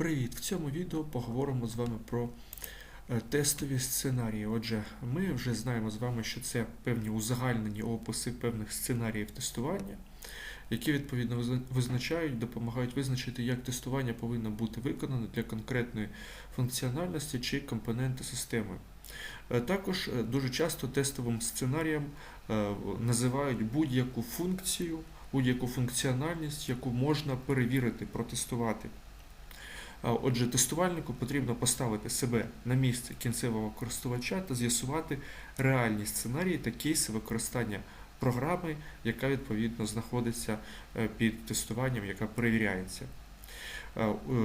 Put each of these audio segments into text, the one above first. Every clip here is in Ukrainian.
Привіт! В цьому відео поговоримо з вами про е, тестові сценарії. Отже, ми вже знаємо з вами, що це певні узагальнені описи певних сценаріїв тестування, які відповідно визначають, допомагають визначити, як тестування повинно бути виконане для конкретної функціональності чи компоненти системи. Е, Також е, дуже часто тестовим сценарієм називають будь-яку функцію, будь-яку функціональність, яку можна перевірити, протестувати. Отже, тестувальнику потрібно поставити себе на місце кінцевого користувача та з'ясувати реальні сценарії та кейси використання програми, яка відповідно знаходиться е, під тестуванням, яка перевіряється.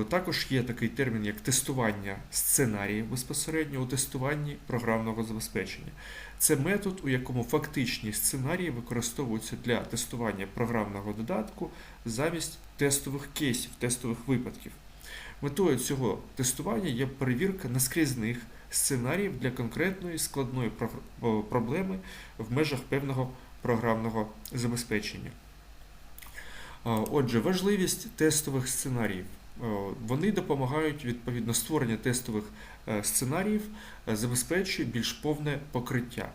Також є такий термін, як тестування сценаріїв безпосередньо у тестуванні програмного забезпечення. Це метод, у якому фактичні сценарії використовуються для тестування програмного додатку замість тестових кейсів, тестових випадків. Метою цього тестування є перевірка наскрізних сценаріїв для конкретної складної проблеми в межах певного програмного забезпечення. Отже, важливість тестових сценаріїв. Вони допомагають відповідно створення тестових е, сценаріїв, е, забезпечує більш повне покриття.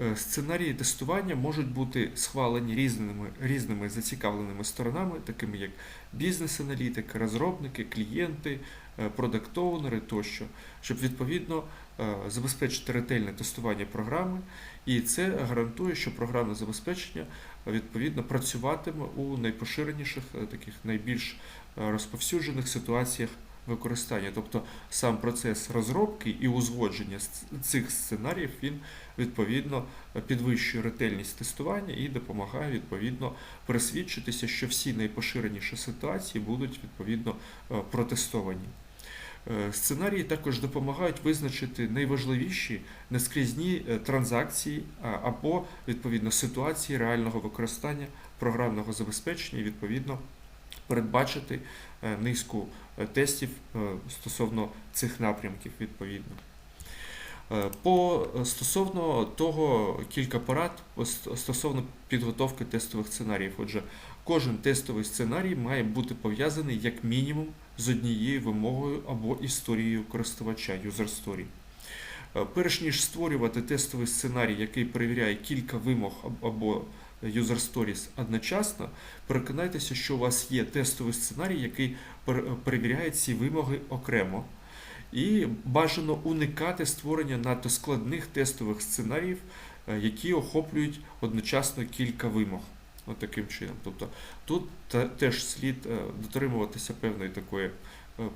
Е, Сценарії тестування можуть бути схвалені різними, різними зацікавленими сторонами, такими як бізнес-аналітики, розробники, клієнти, е, продакт-оунери тощо, щоб відповідно е, забезпечити ретельне тестування програми, і це гарантує, що програмне забезпечення відповідно працюватиме у найпоширеніших, таких найбільш розповсюджених ситуаціях використання. Тобто сам процес розробки і узгодження цих сценаріїв він відповідно підвищує ретельність тестування і допомагає відповідно пересвідчитися, що всі найпоширеніші ситуації будуть відповідно е, протестовані. Е, Сценарії також допомагають визначити найважливіші нескрізні е, транзакції або відповідно ситуації реального використання програмного забезпечення і відповідно передбачити е, низку е, тестів е, стосовно цих напрямків відповідно. По стосовно того кілька порад стосовно підготовки тестових сценаріїв. Отже, кожен тестовий сценарій має бути пов'язаний як мінімум з однією вимогою або історією користувача, user story. Перш ніж створювати тестовий сценарій, який перевіряє кілька вимог або user stories одночасно, переконайтеся, що у вас є тестовий сценарій, який перевіряє ці вимоги окремо. І бажано уникати створення надто складних тестових сценаріїв, е, які охоплюють одночасно кілька вимог. От таким чином. Тобто тут теж слід е, дотримуватися певної такої е,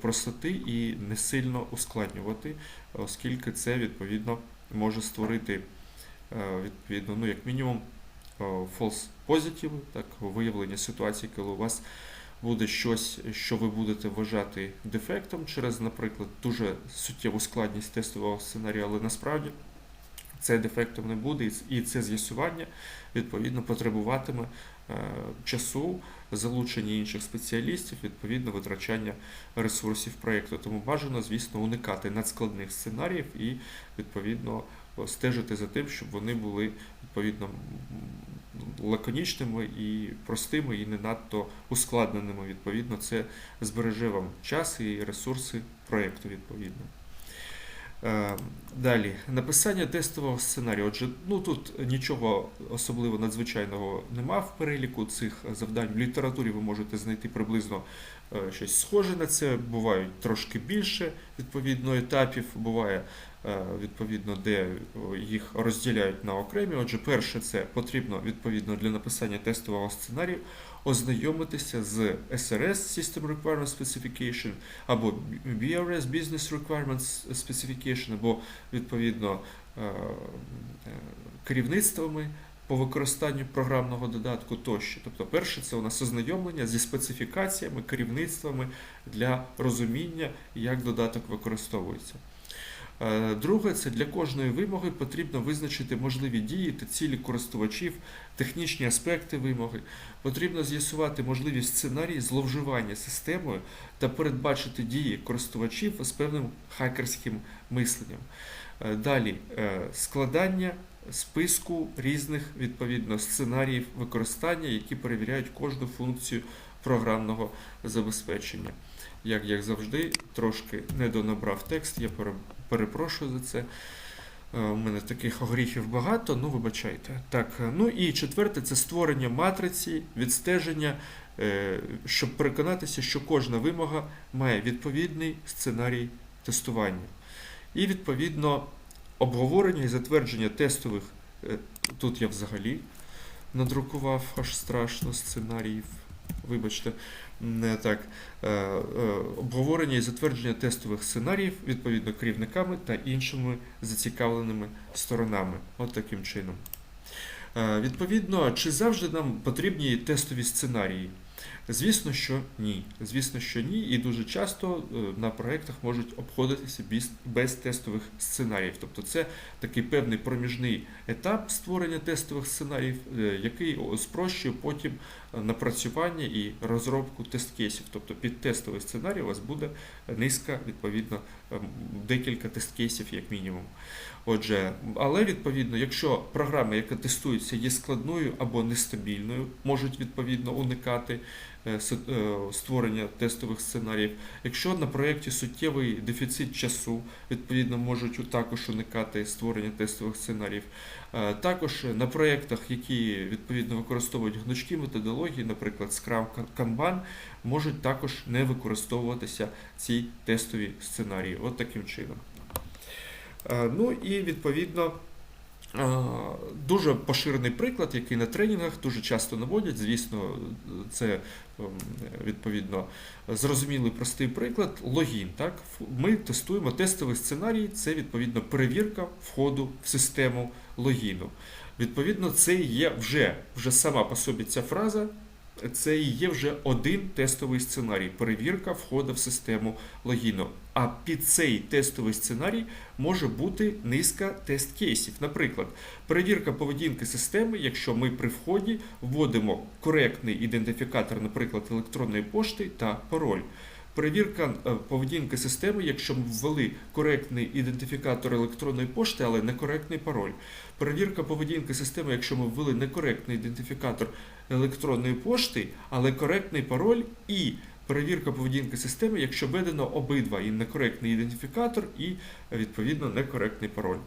простоти і не сильно ускладнювати, оскільки це відповідно може створити відповідно, ну як мінімум false positive, так, виявлення ситуації, коли у вас буде щось, що ви будете вважати дефектом через, наприклад, дуже суттєву складність тестового сценарію, але насправді це дефектом не буде, і це з'ясування відповідно потребуватиме е, часу, залучення інших спеціалістів, відповідно витрачання ресурсів проєкту. Тому бажано, звісно, уникати надскладних сценаріїв і відповідно стежити за тим, щоб вони були відповідно лаконічними і простими, і не надто ускладненими. Відповідно, це збереже вам час і ресурси проєкту відповідно. Е, Далі, написання тестового сценарію. Отже, ну тут нічого особливо надзвичайного нема в переліку цих завдань. В літературі ви можете знайти приблизно е, щось схоже на це. Бувають трошки більше відповідно етапів, буває е, відповідно, де їх розділяють на окремі. Отже, перше, це потрібно відповідно для написання тестового сценарію ознайомитися з SRS System Requirement Specification або BRS Business Requirements Specification, або відповідно е, е, керівництвами по використанню програмного додатку тощо. Тобто, перше, це у нас ознайомлення зі специфікаціями, керівництвами для розуміння, як додаток використовується. Е, Друге, це для кожної вимоги потрібно визначити можливі дії та цілі користувачів, технічні аспекти вимоги. Потрібно з'ясувати можливі сценарії зловживання системою та передбачити дії користувачів з певним хакерським мисленням. Е, Далі е, складання списку різних відповідно сценаріїв використання, які перевіряють кожну функцію програмного забезпечення. Як, як завжди, трошки не донабрав текст, я пере- перепрошую за це. Е, У мене таких горіхів багато, ну вибачайте. Так, е, ну і четверте це створення матриці, відстеження, е, щоб переконатися, що кожна вимога має відповідний сценарій тестування. І відповідно обговорення і затвердження тестових. Тут я взагалі надрукував аж страшно сценаріїв. Вибачте, не так. Е, е, Обговорення і затвердження тестових сценаріїв відповідно керівниками та іншими зацікавленими сторонами. От таким чином. Е, Відповідно, чи завжди нам потрібні тестові сценарії? Звісно, що ні. Звісно, що ні, і дуже часто е, на проєктах можуть обходитися без, тестових сценаріїв. Тобто це такий певний проміжний етап створення тестових сценаріїв, е, який спрощує потім е, напрацювання і розробку тест-кейсів. Тобто під тестовий сценарій у вас буде низка, відповідно, декілька тест-кейсів, як мінімум. Отже, але відповідно, якщо програма, яка тестується, є складною або нестабільною, можуть відповідно уникати створення тестових сценаріїв. Якщо на проєкті суттєвий дефіцит часу, відповідно можуть також уникати створення тестових сценаріїв. Е, Також на проєктах, які відповідно використовують гнучкі методології, наприклад, Scrum, Kanban, можуть також не використовуватися ці тестові сценарії. От таким чином. Е, Ну і відповідно. Е, Дуже поширений приклад, який на тренінгах дуже часто наводять. Звісно, це ем, відповідно зрозумілий простий приклад. Логін. Так? Ми тестуємо тестовий сценарій, це відповідно перевірка входу в систему логіну. Відповідно, це є вже, вже сама по собі ця фраза. Це і є вже один тестовий сценарій перевірка входу в систему логіну. А під цей тестовий сценарій може бути низка тест-кейсів. Наприклад, перевірка поведінки системи, якщо ми при вході вводимо коректний ідентифікатор, наприклад, електронної пошти та пароль. Перевірка е, поведінки системи, якщо ввели коректний ідентифікатор електронної пошти, але некоректний пароль. Перевірка поведінки системи, якщо ми ввели некоректний ідентифікатор електронної пошти, але коректний пароль і перевірка поведінки системи, якщо введено обидва і некоректний ідентифікатор, і відповідно некоректний пароль.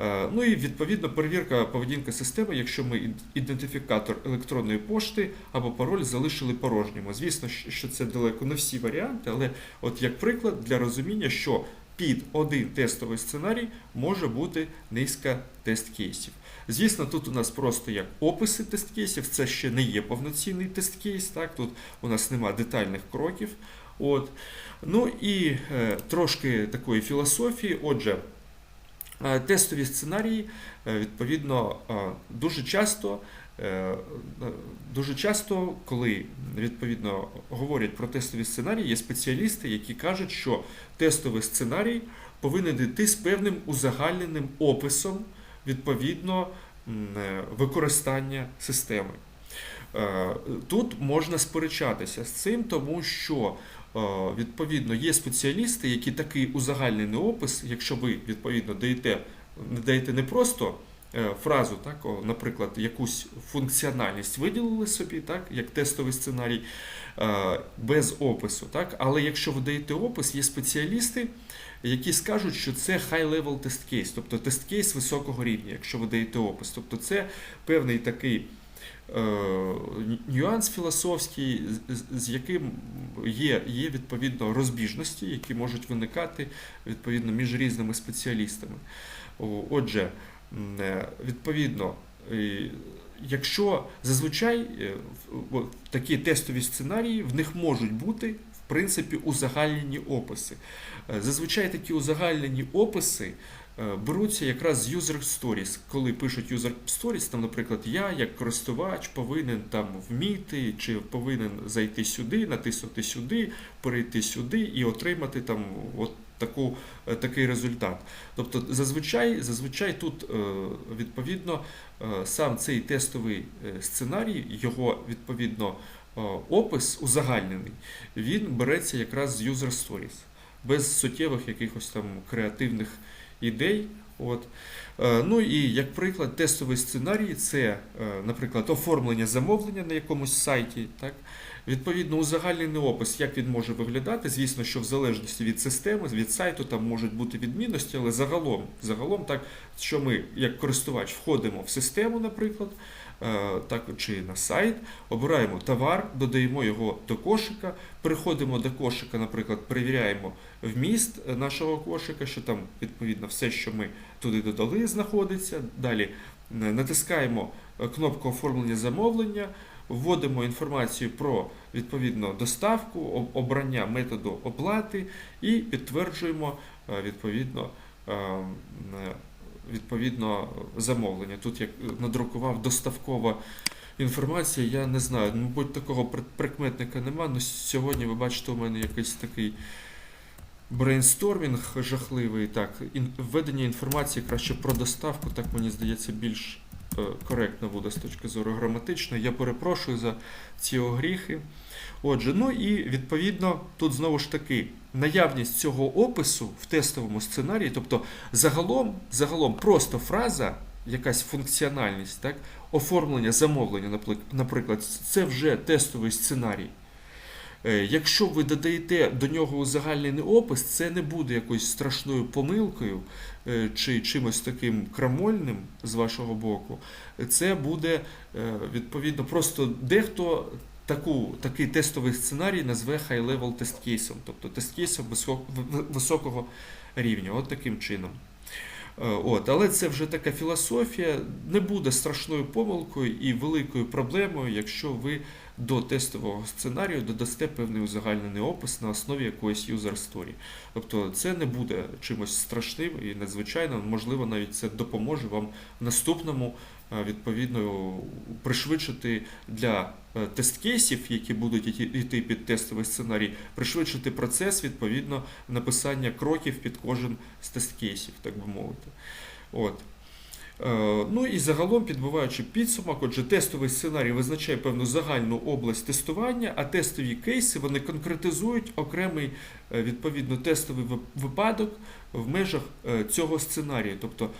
Е, Ну і відповідно перевірка поведінки системи, якщо ми ідентифікатор електронної пошти або пароль залишили порожніми. Звісно, що це далеко не всі варіанти, але от як приклад для розуміння, що під один тестовий сценарій може бути низка тест-кейсів. Звісно, тут у нас просто як описи тест-кейсів, це ще не є повноцінний тест-кейс, так? тут у нас нема детальних кроків. От. Ну і е, трошки такої філософії. Отже, тестові сценарії, е, відповідно, е, дуже часто. е, е, Дуже часто, коли відповідно говорять про тестові сценарії, є спеціалісти, які кажуть, що тестовий сценарій повинен йти з певним узагальненим описом відповідно е, використання системи. Е, Тут можна сперечатися з цим, тому що е, відповідно є спеціалісти, які такий узагальнений опис, якщо ви відповідно даєте, даєте не просто е, фразу, так, наприклад, якусь функціональність виділили собі, так, як тестовий сценарій, е, без опису. Так, але якщо ви даєте опис, є спеціалісти, які скажуть, що це high-level test case, тобто тест-кейс високого рівня, якщо ви даєте опис. Тобто це певний такий е, нюанс філософський, з- яким є, є відповідно розбіжності, які можуть виникати відповідно між різними спеціалістами. Отже, е, відповідно, е, якщо зазвичай е, такі тестові сценарії, в них можуть бути в принципі узагальнені описи. Е, Зазвичай такі узагальнені описи е, беруться якраз з user stories. Коли пишуть user stories, там, наприклад, я як користувач повинен там вміти, чи повинен зайти сюди, натиснути сюди, перейти сюди і отримати там от таку, е, такий результат. Тобто, зазвичай, зазвичай тут е, відповідно е, сам цей тестовий е, сценарій, його відповідно е, опис узагальнений, він береться якраз з user stories, без суттєвих якихось там креативних ідей. От. Е, Ну і як приклад, тестовий сценарій це, е, наприклад, оформлення замовлення на якомусь сайті, так? Відповідно, узагальнений опис, як він може виглядати, звісно, що в залежності від системи, від сайту, там можуть бути відмінності, але загалом, загалом так, що ми, як користувач, входимо в систему, наприклад, е, так, чи на сайт, обираємо товар, додаємо його до кошика, переходимо до кошика, наприклад, перевіряємо вміст нашого кошика, що там відповідно все, що ми туди додали, знаходиться. Далі е, натискаємо е, кнопку оформлення замовлення, вводимо інформацію про відповідно доставку, обрання методу оплати і підтверджуємо е, відповідно. е, е, Відповідно, замовлення. Тут як надрукував доставкова інформація, я не знаю. Мабуть, такого прикметника нема. але сьогодні ви бачите, у мене якийсь такий брейнстормінг жахливий. Так, введення інформації краще про доставку, так мені здається, більш коректно буде з точки зору граматичної. Я перепрошую за ці огріхи. Отже, ну і відповідно тут знову ж таки наявність цього опису в тестовому сценарії, тобто загалом, загалом просто фраза, якась функціональність, так, оформлення замовлення, наприклад, це вже тестовий сценарій. Е, Якщо ви додаєте до нього узагальнений опис, це не буде якоюсь страшною помилкою е, чи чимось таким крамольним з вашого боку. Це буде е, відповідно просто дехто таку, такий тестовий сценарій назве high-level тест-кейсом, тобто тест-кейсом високого рівня, от таким чином. От, але це вже така філософія, не буде страшною помилкою і великою проблемою, якщо ви до тестового сценарію додасте певний узагальнений опис на основі якоїсь user story. Тобто це не буде чимось страшним і надзвичайним, можливо, навіть це допоможе вам в наступному е, відповідно пришвидшити для е, тест-кейсів, які будуть йти під тестовий сценарій, пришвидшити процес відповідно написання кроків під кожен з тест-кейсів, так би мовити. От. Е, Ну і загалом, підбиваючи підсумок, отже, тестовий сценарій визначає певну загальну область тестування, а тестові кейси вони конкретизують окремий е, відповідно тестовий випадок в межах е, цього сценарію, тобто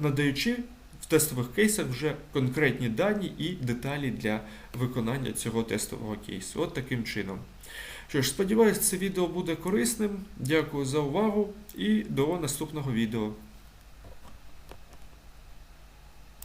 надаючи в тестових кейсах вже конкретні дані і деталі для виконання цього тестового кейсу. От таким чином. Що ж, сподіваюся, це відео буде корисним. Дякую за увагу і до наступного відео.